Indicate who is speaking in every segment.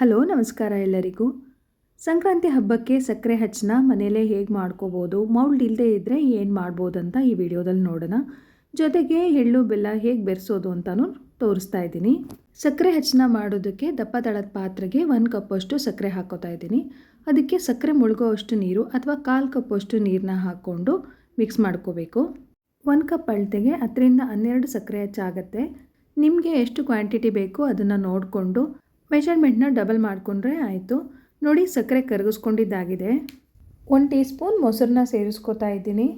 Speaker 1: Hello, ನಮಸ್ಕಾರ ಎಲ್ಲರಿಗೂ. ಸಂಕ್ರಾಂತಿ ಹಬ್ಬಕ್ಕೆ ಸಕ್ಕರೆ ಹಚ್ಚನ ಮನೆಯಲ್ಲೇ ಹೇಗೆ ಮಾಡ್ಕೋಬೋದು, ಮೌಲ್ಡ್ ಇಲ್ಲದೆ ಇದ್ದರೆ ಏನು ಮಾಡ್ಬೋದು ಅಂತ ಈ ವಿಡಿಯೋದಲ್ಲಿ ನೋಡೋಣ. ಜೊತೆಗೆ ಎಳ್ಳು, ಬೆಲ್ಲ ಹೇಗೆ ಬೆರೆಸೋದು ಅಂತಲೂ ತೋರಿಸ್ತಾ ಇದ್ದೀನಿ. ಸಕ್ಕರೆ ಹಚ್ಚನ ಮಾಡೋದಕ್ಕೆ ದಪ್ಪ ತಳದ ಪಾತ್ರೆಗೆ ಒಂದು ಕಪ್ಪಷ್ಟು ಸಕ್ಕರೆ ಹಾಕೋತಾ ಇದ್ದೀನಿ. ಅದಕ್ಕೆ ಸಕ್ಕರೆ ಮುಳುಗೋ ಅಷ್ಟು ನೀರು ಅಥವಾ ಕಾಲು ಕಪ್ಪಷ್ಟು ನೀರನ್ನ ಹಾಕ್ಕೊಂಡು ಮಿಕ್ಸ್ ಮಾಡ್ಕೋಬೇಕು. ಒಂದು ಕಪ್ ಅಳತೆಗೆ ಹತ್ತರಿಂದ ಹನ್ನೆರಡು ಸಕ್ಕರೆ ಹೆಚ್ಚಾಗತ್ತೆ. ನಿಮಗೆ ಎಷ್ಟು ಕ್ವಾಂಟಿಟಿ ಬೇಕು ಅದನ್ನು ನೋಡಿಕೊಂಡು ಮೆಷರ್ಮೆಂಟ್ನ ಡಬಲ್ ಮಾಡಿಕೊಂಡ್ರೆ ಆಯಿತು. ನೋಡಿ ಸಕ್ಕರೆ ಕರಗಿಸ್ಕೊಂಡಿದ್ದಾಗಿದೆ. ಒಂದು ಟೀ ಸ್ಪೂನ್ ಮೊಸರನ್ನ ಸೇರಿಸ್ಕೊತಾ ಇದ್ದೀನಿ.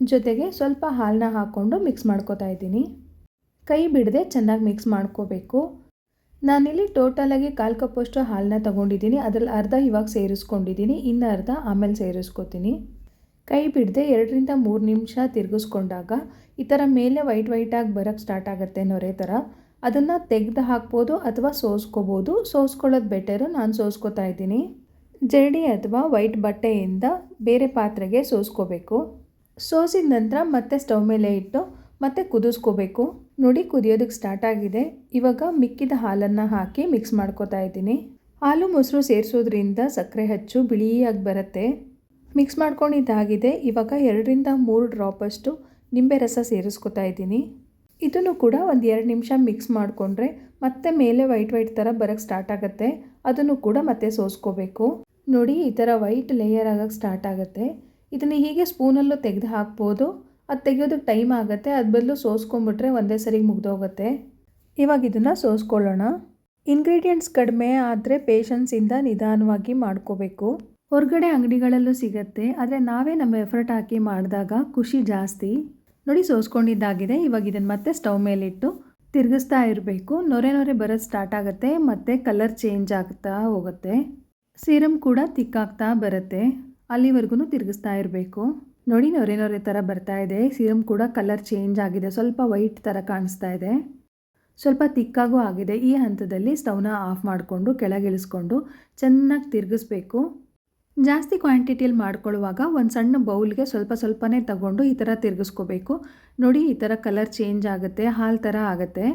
Speaker 1: ಜೊತೆಗೆ ಸ್ವಲ್ಪ ಹಾಲನ್ನ ಹಾಕ್ಕೊಂಡು ಮಿಕ್ಸ್ ಮಾಡ್ಕೋತಾ ಇದ್ದೀನಿ. ಕೈ ಬಿಡದೆ ಚೆನ್ನಾಗಿ ಮಿಕ್ಸ್ ಮಾಡ್ಕೋಬೇಕು. ನಾನಿಲ್ಲಿ ಟೋಟಲಾಗಿ ಕಾಲು ಕಪ್ಪಷ್ಟು ಹಾಲನ್ನ ತೊಗೊಂಡಿದ್ದೀನಿ. ಅದರಲ್ಲಿ ಅರ್ಧ ಇವಾಗ ಸೇರಿಸ್ಕೊಂಡಿದ್ದೀನಿ. ಇನ್ನು ಅರ್ಧ ಆಮೇಲೆ ಸೇರಿಸ್ಕೊತೀನಿ. ಕೈ ಬಿಡದೆ ಎರಡರಿಂದ ಮೂರು ನಿಮಿಷ ತಿರುಗಿಸ್ಕೊಂಡಾಗ ಈ ಥರ ಮೇಲೆ ವೈಟ್ ವೈಟಾಗಿ ಬರೋಕ್ಕೆ ಸ್ಟಾರ್ಟ್ ಆಗುತ್ತೆ ನೊರೆ ಥರ ಅದನ್ನು ತೆಗೆದು ಹಾಕ್ಬೋದು ಅಥವಾ ಸೋಸ್ಕೋಬೋದು. ಸೋಸ್ಕೊಳ್ಳೋದು ಬೆಟರು ನಾನು ಸೋಸ್ಕೋತಾ ಇದ್ದೀನಿ. ಜರಡಿ ಅಥವಾ ವೈಟ್ ಬಟ್ಟೆಯಿಂದ ಬೇರೆ ಪಾತ್ರೆಗೆ ಸೋಸ್ಕೋಬೇಕು. ಸೋಸಿದ ನಂತರ ಮತ್ತೆ ಸ್ಟವ್ ಮೇಲೆ ಇಟ್ಟು ಮತ್ತೆ ಕುದಿಸ್ಕೋಬೇಕು. ನೋಡಿ ಕುದಿಯೋದಕ್ಕೆ ಸ್ಟಾರ್ಟ್ ಆಗಿದೆ. ಇವಾಗ ಮಿಕ್ಕಿದ ಹಾಲನ್ನು ಹಾಕಿ ಮಿಕ್ಸ್ ಮಾಡ್ಕೋತಾ ಇದ್ದೀನಿ. ಹಾಲು ಮೊಸರು ಸೇರಿಸೋದ್ರಿಂದ ಸಕ್ಕರೆ ಹಚ್ಚು ಬಿಳಿಯಾಗಿ ಬರುತ್ತೆ. ಮಿಕ್ಸ್ ಮಾಡ್ಕೊಂಡಿದ್ದಾಗಿದೆ. ಇವಾಗ ಎರಡರಿಂದ ಮೂರು ಡ್ರಾಪಷ್ಟು ನಿಂಬೆ ರಸ ಸೇರಿಸ್ಕೊತಾ ಇದ್ದೀನಿ. ಇದನ್ನು ಕೂಡ ಒಂದು ಎರಡು ನಿಮಿಷ ಮಿಕ್ಸ್ ಮಾಡಿಕೊಂಡ್ರೆ ಮತ್ತೆ ಮೇಲೆ ವೈಟ್ ವೈಟ್ ಥರ ಬರೋಕ್ಕೆ ಸ್ಟಾರ್ಟ್ ಆಗುತ್ತೆ. ಅದನ್ನು ಕೂಡ ಮತ್ತೆ ಸೋಸ್ಕೋಬೇಕು. ನೋಡಿ, ಈ ಥರ ವೈಟ್ ಲೇಯರ್ ಆಗೋಕ್ಕೆ ಸ್ಟಾರ್ಟ್ ಆಗುತ್ತೆ. ಇದನ್ನು ಹೀಗೆ ಸ್ಪೂನಲ್ಲೂ ತೆಗೆದು ಹಾಕ್ಬೋದು. ಅದು ತೆಗೆಯೋದಕ್ಕೆ ಟೈಮ್ ಆಗುತ್ತೆ. ಅದು ಬದಲು ಸೋಸ್ಕೊಂಬಿಟ್ರೆ ಒಂದೇ ಸರಿಗೆ ಮುಗ್ದೋಗುತ್ತೆ. ಇವಾಗ ಇದನ್ನು ಸೋಸ್ಕೊಳ್ಳೋಣ. ಇಂಗ್ರೀಡಿಯೆಂಟ್ಸ್ ಕಡಿಮೆ ಆದರೆ ಪೇಷನ್ಸಿಂದ ನಿಧಾನವಾಗಿ ಮಾಡ್ಕೋಬೇಕು. ಹೊರಗಡೆ ಅಂಗಡಿಗಳಲ್ಲೂ ಸಿಗುತ್ತೆ. ಆದರೆ ನಾವೇ ನಮ್ಮ ಎಫರ್ಟ್ ಹಾಕಿ ಮಾಡಿದಾಗ ಖುಷಿ ಜಾಸ್ತಿ. ನೋಡಿ ಸೋಸ್ಕೊಂಡಿದ್ದಾಗಿದೆ. ಇವಾಗ ಇದನ್ನು ಮತ್ತೆ ಸ್ಟವ್ ಮೇಲಿಟ್ಟು ತಿರುಗಿಸ್ತಾ ಇರಬೇಕು. ನೊರೆ ನೊರೆ ಬರೋದು ಸ್ಟಾರ್ಟ್ ಆಗುತ್ತೆ, ಮತ್ತು ಕಲರ್ ಚೇಂಜ್ ಆಗ್ತಾ ಹೋಗುತ್ತೆ. ಸೀರಮ್ ಕೂಡ ತಿಕ್ಕಾಗ್ತಾ ಬರುತ್ತೆ. ಅಲ್ಲಿವರೆಗೂ ತಿರುಗಿಸ್ತಾ ಇರಬೇಕು. ನೋಡಿ ನೊರೆ ನೊರೆ ಥರ ಬರ್ತಾ ಇದೆ. ಸೀರಮ್ ಕೂಡ ಕಲರ್ ಚೇಂಜ್ ಆಗಿದೆ. ಸ್ವಲ್ಪ ವೈಟ್ ಥರ ಕಾಣಿಸ್ತಾ ಇದೆ. ಸ್ವಲ್ಪ ತಿಕ್ಕಾಗೂ ಆಗಿದೆ. ಈ ಹಂತದಲ್ಲಿ ಸ್ಟವ್ನ ಆಫ್ ಮಾಡಿಕೊಂಡು ಕೆಳಗಿಳಿಸ್ಕೊಂಡು ಚೆನ್ನಾಗಿ ತಿರುಗಿಸ್ಬೇಕು. ಜಾಸ್ತಿ ಕ್ವಾಂಟಿಟಿಯಲ್ಲಿ ಮಾಡ್ಕೊಳ್ಳುವಾಗ ಒಂದು ಸಣ್ಣ ಬೌಲ್ಗೆ ಸ್ವಲ್ಪ ಸ್ವಲ್ಪನೇ ತಗೊಂಡು ಈ ಥರ ತಿರುಗಿಸ್ಕೋಬೇಕು. ನೋಡಿ, ಈ ಥರ ಕಲರ್ ಚೇಂಜ್ ಆಗುತ್ತೆ, ಹಾಲು ಥರ ಆಗುತ್ತೆ.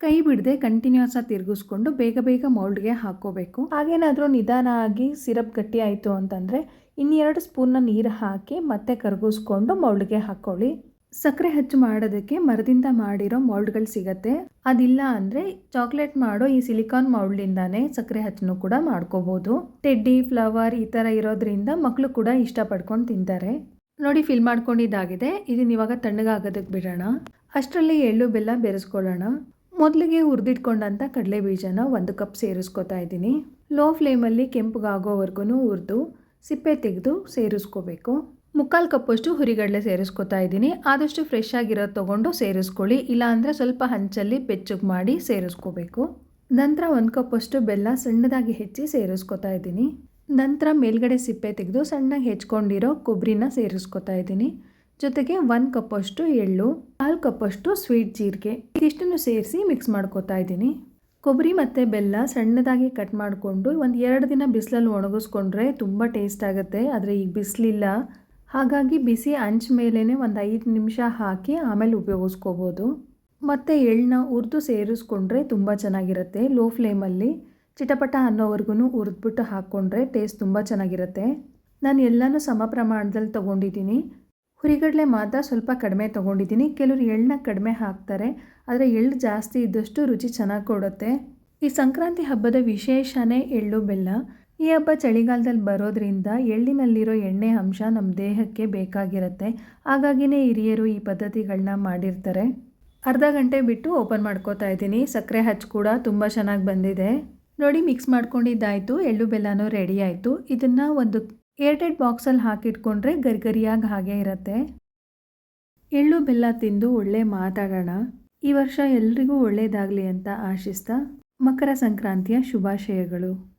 Speaker 1: ಕೈ ಬಿಡದೆ ಕಂಟಿನ್ಯೂಸ್ ಆಗಿ ತಿರುಗಿಸ್ಕೊಂಡು ಬೇಗ ಬೇಗ ಮೌಲ್ಡ್ಗೆ ಹಾಕ್ಕೋಬೇಕು. ಹಾಗೇನಾದರೂ ನಿಧಾನ ಆಗಿ ಸಿರಪ್ ಗಟ್ಟಿ ಆಯಿತು ಅಂತಂದರೆ ಇನ್ನೆರಡು ಸ್ಪೂನ್ನ ನೀರು ಹಾಕಿ ಮತ್ತೆ ಕರಗಿಸ್ಕೊಂಡು ಮೌಲ್ಡ್ಗೆ ಹಾಕ್ಕೊಳ್ಳಿ ಸಕ್ಕರೆ ಹಚ್ಚು ಮಾಡೋದಕ್ಕೆ ಮರದಿಂದ ಮಾಡಿರೋ ಮೌಲ್ಡ್ಗಳು ಸಿಗತ್ತೆ. ಅದಿಲ್ಲ ಅಂದರೆ ಚಾಕ್ಲೇಟ್ ಮಾಡೋ ಈ ಸಿಲಿಕಾನ್ ಮೌಲ್ಡಿಂದಾನೇ ಸಕ್ಕರೆ ಹಚ್ಚನ್ನು ಕೂಡ ಮಾಡ್ಕೋಬೋದು. ಟೆಡ್ಡಿ, ಫ್ಲವರ್ ಈ ಥರ ಇರೋದ್ರಿಂದ ಮಕ್ಕಳು ಕೂಡ ಇಷ್ಟಪಡ್ಕೊಂಡು ತಿಂತಾರೆ. ನೋಡಿ, ಫಿಲ್ ಮಾಡ್ಕೊಂಡಿದ್ದಾಗಿದೆ. ಇದನ್ನ ಇವಾಗ ತಣ್ಣಗಾಗೋದಕ್ಕೆ ಬಿಡೋಣ. ಅಷ್ಟರಲ್ಲಿ ಎಳ್ಳು ಬೆಲ್ಲ ಬೆರೆಸ್ಕೊಳ್ಳೋಣ. ಮೊದಲಿಗೆ ಹುರಿದಿಟ್ಕೊಂಡಂಥ ಕಡಲೆ ಬೀಜನ ಒಂದು ಕಪ್ ಸೇರಿಸ್ಕೊತಾ ಇದ್ದೀನಿ. ಲೋ ಫ್ಲೇಮಲ್ಲಿ ಕೆಂಪುಗಾಗೋವರೆಗೂ ಹುರಿದು, ಸಿಪ್ಪೆ ತೆಗೆದು ಸೇರಿಸ್ಕೋಬೇಕು. ಮುಕ್ಕಾಲು ಕಪ್ಪಷ್ಟು ಹುರಿಗಡಲೆ ಸೇರಿಸ್ಕೊತಾ ಇದ್ದೀನಿ. ಆದಷ್ಟು ಫ್ರೆಶ್ ಆಗಿರೋದು ತೊಗೊಂಡು ಸೇರಿಸ್ಕೊಳ್ಳಿ. ಇಲ್ಲಾಂದರೆ ಸ್ವಲ್ಪ ಹಂಚಲ್ಲಿ ಬೆಚ್ಚಗೆ ಮಾಡಿ ಸೇರಿಸ್ಕೋಬೇಕು. ನಂತರ ಒಂದು ಕಪ್ಪಷ್ಟು ಬೆಲ್ಲ ಸಣ್ಣದಾಗಿ ಹೆಚ್ಚಿ ಸೇರಿಸ್ಕೊತಾ ಇದ್ದೀನಿ. ನಂತರ ಮೇಲ್ಗಡೆ ಸಿಪ್ಪೆ ತೆಗೆದು ಸಣ್ಣಗೆ ಹೆಚ್ಕೊಂಡಿರೋ ಕೊಬ್ಬರಿನ ಸೇರಿಸ್ಕೊತಾ ಇದ್ದೀನಿ. ಜೊತೆಗೆ ಒಂದು ಕಪ್ಪಷ್ಟು ಎಳ್ಳು, ಕಾಲು ಕಪ್ಪಷ್ಟು ಸ್ವೀಟ್ ಜೀರಿಗೆ ಇದಿಷ್ಟನ್ನು ಸೇರಿಸಿ ಮಿಕ್ಸ್ ಮಾಡ್ಕೋತಾ ಇದ್ದೀನಿ. ಕೊಬ್ಬರಿ ಮತ್ತು ಬೆಲ್ಲ ಸಣ್ಣದಾಗಿ ಕಟ್ ಮಾಡಿಕೊಂಡು ಒಂದು ಎರಡು ದಿನ ಬಿಸಿಲಲ್ಲಿ ಒಣಗಿಸ್ಕೊಂಡ್ರೆ ತುಂಬ ಟೇಸ್ಟ್ ಆಗುತ್ತೆ. ಆದರೆ ಈಗ ಬಿಸಿಲಿಲ್ಲ. ಹಾಗಾಗಿ ಬಿಸಿ ಹಂಚ್ ಮೇಲೇ ಒಂದು ಐದು ನಿಮಿಷ ಹಾಕಿ ಆಮೇಲೆ ಉಪಯೋಗಿಸ್ಕೋಬೋದು. ಮತ್ತು ಎಳ್ಳನ್ನ ಹುರಿದು ಸೇರಿಸ್ಕೊಂಡ್ರೆ ತುಂಬ ಚೆನ್ನಾಗಿರುತ್ತೆ. ಲೋ ಫ್ಲೇಮಲ್ಲಿ ಚಿಟಪಟ ಅನ್ನೋವರೆಗೂ ಹುರಿದ್ಬಿಟ್ಟು ಹಾಕ್ಕೊಂಡ್ರೆ ಟೇಸ್ಟ್ ತುಂಬ ಚೆನ್ನಾಗಿರುತ್ತೆ. ನಾನು ಎಲ್ಲನೂ ಸಮ ಪ್ರಮಾಣದಲ್ಲಿ ತೊಗೊಂಡಿದ್ದೀನಿ ಹುರಿಗಡಲೆ ಮಾತ್ರ ಸ್ವಲ್ಪ ಕಡಿಮೆ ತೊಗೊಂಡಿದ್ದೀನಿ ಕೆಲವರು ಎಳ್ಳನ್ನ ಕಡಿಮೆ ಹಾಕ್ತಾರೆ. ಆದರೆ ಎಳ್ಳು ಜಾಸ್ತಿ ಇದ್ದಷ್ಟು ರುಚಿ ಚೆನ್ನಾಗಿ ಕೊಡುತ್ತೆ. ಈ ಸಂಕ್ರಾಂತಿ ಹಬ್ಬದ ವಿಶೇಷನೇ ಎಳ್ಳು ಬೆಲ್ಲ. ಈ ಹಬ್ಬ ಚಳಿಗಾಲದಲ್ಲಿ ಬರೋದ್ರಿಂದ ಎಳ್ಳಿನಲ್ಲಿರೋ ಎಣ್ಣೆ ಅಂಶ ನಮ್ಮ ದೇಹಕ್ಕೆ ಬೇಕಾಗಿರುತ್ತೆ. ಹಾಗಾಗಿನೇ ಹಿರಿಯರು ಈ ಪದ್ಧತಿಗಳನ್ನ ಮಾಡಿರ್ತಾರೆ. ಅರ್ಧ ಗಂಟೆ ಬಿಟ್ಟು ಓಪನ್ ಮಾಡ್ಕೋತಾ ಇದ್ದೀನಿ. ಸಕ್ಕರೆ ಹಚ್ಚು ಕೂಡ ತುಂಬ ಚೆನ್ನಾಗಿ ಬಂದಿದೆ. ನೋಡಿ ಮಿಕ್ಸ್ ಮಾಡ್ಕೊಂಡಿದ್ದಾಯಿತು. ಎಳ್ಳು ಬೆಲ್ಲನೂ ರೆಡಿ ಆಯಿತು. ಇದನ್ನು ಒಂದು ಏರ್ಟೆಡ್ ಬಾಕ್ಸಲ್ಲಿ ಹಾಕಿಟ್ಕೊಂಡ್ರೆ ಗರಿಗರಿಯಾಗಿ ಹಾಗೆ ಇರುತ್ತೆ. ಎಳ್ಳು, ಬೆಲ್ಲ ತಿಂದು ಒಳ್ಳೆ ಮಾತಾಡೋಣ. ಈ ವರ್ಷ ಎಲ್ರಿಗೂ ಒಳ್ಳೆಯದಾಗಲಿ ಅಂತ ಆಶಿಸ್ತಾ ಮಕರ ಸಂಕ್ರಾಂತಿಯ ಶುಭಾಶಯಗಳು.